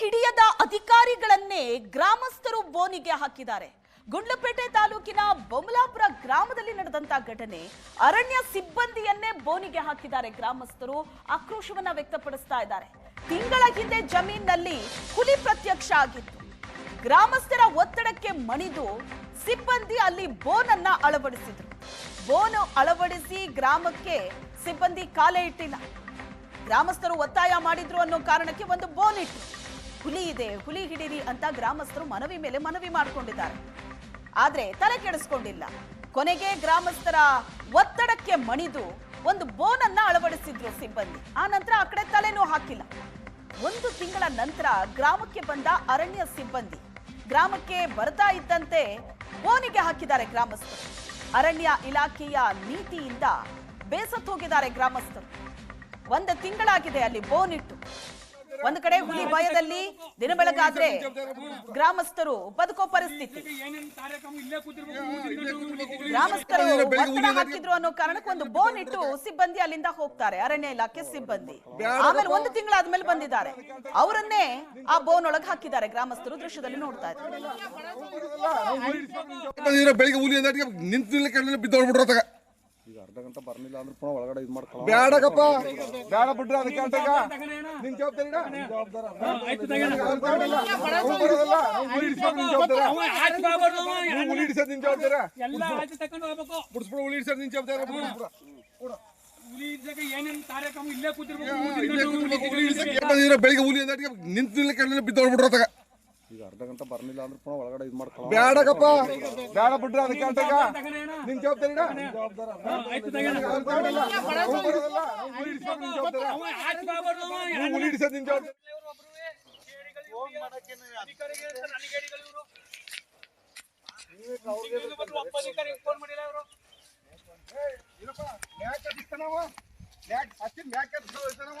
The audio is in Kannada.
ಹಿಡಿಯದ ಅಧಿಕಾರಿಗಳನ್ನೇ ಗ್ರಾಮಸ್ಥರು ಬೋನಿಗೆ ಹಾಕಿದ್ದಾರೆ. ಗುಂಡ್ಲುಪೇಟೆ ತಾಲೂಕಿನ ಬೊಮ್ಮಲಾಪುರ ಗ್ರಾಮದಲ್ಲಿ ನಡೆದಂತ ಘಟನೆ ಅರಣ್ಯ ಸಿಬ್ಬಂದಿಯನ್ನೇ ಬೋನಿಗೆ ಹಾಕಿದ್ದಾರೆ. ಗ್ರಾಮಸ್ಥರು ಆಕ್ರೋಶವನ್ನ ವ್ಯಕ್ತಪಡಿಸ್ತಾ ಇದ್ದಾರೆ. ತಿಂಗಳ ಹಿಂದೆ ಜಮೀನಿನಲ್ಲಿ ಹುಲಿ ಪ್ರತ್ಯಕ್ಷ ಆಗಿತ್ತು. ಗ್ರಾಮಸ್ಥರ ಒತ್ತಡಕ್ಕೆ ಮಣಿದು ಸಿಬ್ಬಂದಿ ಅಲ್ಲಿ ಬೋನ್ ಅನ್ನ ಅಳವಡಿಸಿದ್ರು. ಬೋನ್ ಅಳವಡಿಸಿ ಗ್ರಾಮಕ್ಕೆ ಸಿಬ್ಬಂದಿ ಕಾಲೇ ಇಟ್ಟಿಲ್ಲ. ಗ್ರಾಮಸ್ಥರು ಒತ್ತಾಯ ಮಾಡಿದ್ರು ಅನ್ನೋ ಕಾರಣಕ್ಕೆ ಒಂದು ಬೋನ್ ಇಟ್ಟು ಹುಲಿ ಇದೆ, ಹುಲಿ ಹಿಡೀರಿ ಅಂತ ಗ್ರಾಮಸ್ಥರು ಮನವಿ ಮೇಲೆ ಮನವಿ ಮಾಡಿಕೊಂಡಿದ್ದಾರೆ. ಆದ್ರೆ ತಲೆ ಕೆಡಿಸ್ಕೊಂಡಿಲ್ಲ. ಕೊನೆಗೆ ಗ್ರಾಮಸ್ಥರ ಒತ್ತಡಕ್ಕೆ ಮಣಿದು ಒಂದು ಬೋನ್ ಅನ್ನ ಅಳವಡಿಸಿದ್ರು ಸಿಬ್ಬಂದಿ. ಆ ನಂತರ ಆ ಕಡೆ ತಲೆನೂ ಹಾಕಿಲ್ಲ. ಒಂದು ತಿಂಗಳ ನಂತರ ಗ್ರಾಮಕ್ಕೆ ಬಂದ ಅರಣ್ಯ ಸಿಬ್ಬಂದಿ. ಗ್ರಾಮಕ್ಕೆ ಬರ್ತಾ ಇದ್ದಂತೆ ಬೋನಿಗೆ ಹಾಕಿದ್ದಾರೆ ಗ್ರಾಮಸ್ಥರು. ಅರಣ್ಯ ಇಲಾಖೆಯ ನೀತಿಯಿಂದ ಬೇಸತ್ತು ಹೋಗಿದ್ದಾರೆ ಗ್ರಾಮಸ್ಥರು. ಒಂದು ತಿಂಗಳಾಗಿದೆ ಅಲ್ಲಿ ಬೋನ್ ಇಟ್ಟು ಒಂದು ಕಡೆ ಹುಲಿ ಭಯದಲ್ಲಿ ದಿನ ಬೆಳಗಾದ್ರೆ ಗ್ರಾಮಸ್ಥರು ಬದುಕೋ ಪರಿಸ್ಥಿತಿ ಗ್ರಾಮಸ್ಥರು ಒತ್ತಡ ಹಾಕಿದ್ರು ಅನ್ನೋ ಕಾರಣಕ್ಕೆ ಒಂದು ಬೋನ್ ಇಟ್ಟು ಸಿಬ್ಬಂದಿ ಅಲ್ಲಿಂದ ಹೋಗ್ತಾರೆ ಅರಣ್ಯ ಇಲಾಖೆ ಸಿಬ್ಬಂದಿ ಆಮೇಲೆ ಒಂದು ತಿಂಗಳಾದ್ಮೇಲೆ ಬಂದಿದ್ದಾರೆ ಅವರನ್ನೇ ಆ ಬೋನ್ ಒಳಗೆ ಹಾಕಿದ್ದಾರೆ ಗ್ರಾಮಸ್ಥರು ದೃಶ್ಯದಲ್ಲಿ ನೋಡ್ತಾ ಇದ್ದಾರೆ ಈಗ ಅರ್ಧ ಗಂಟೆ ಬರ್ಲಿಲ್ಲ ಅಂದ್ರೆ ಪುನಃ ಒಳಗಡೆ ಇದು ಮಾಡ್ಕೊಳ್ಳೋ ಬ್ಯಾಡ ಬಿಡ್ರಿ ಅದಕ್ಕೆ ಅಂತ ಈಗ ನಿನ್. ಜವಾಬ್ದಾರಿ. ಹುಲಿ ಹಿಡಿಸೋದು ನಿನ್ ಜವಾಬ್ದಾರಿ ಅವ ಆಚೆ ಬಾಬಾರ್ದು ಅವ ನೀವ್ ಹುಲಿ ಹಿಡಿಸೋದು ನಿನ್ ಜವಾಬ್ದಾರಿ. ಎಲ್ಲ ಆಚೆ ತಕೊಂಡು ಹೋಗ್ಬೇಕು. ಬಿಡಿಸ್ಬಿಡು ಹುಲಿ ಹಿಡಿಸೋದು ನಿನ್ ಜವಾಬ್ದಾರ. ಬೆಳಿಗ್ಗೆ ಹುಲಿ ಅಂದ್ರೆ ನಿಂತು ನಿಲ್ಲಕ್ಕೆ ಬಿದ್ದೋಡ್ಬಿಟ್ರು ತಗ ಈಗ ಅರ್ಧ ಗಂಟೆ ಬರ್ಲಿಲ್ಲ ಅಂದ್ರೆ ಪುನಃ ಒಳಗಡೆ ಇದು ಮಾಡ್ಕೊಳ್ಳೋ ಬೇಡಕಪ್ಪ ಬೇಡ ಬಿಡ್ರಿ ಅದಕ್ಕೆ ಅಂತ ಈಗ. ನಿನ್ ಜವಾಬ್ದಾರಿ ಜವಾಬ್ದಾರಿ ನಿನ್ ಜವಾಬ್ದಾರಿ ಫೋನ್ ಮಾಡಿಲ್ಲ ಅವರು ಏನಪ್ಪ ಮ್ಯಾಕ್ ಹತ್ತಿಸ್ತಾನವ ಮ್ಯಾಕ್ ಹಚ್ಚಿ ಮ್ಯಾಕ್ ಹತ್ತಿಸ್ತಾನವ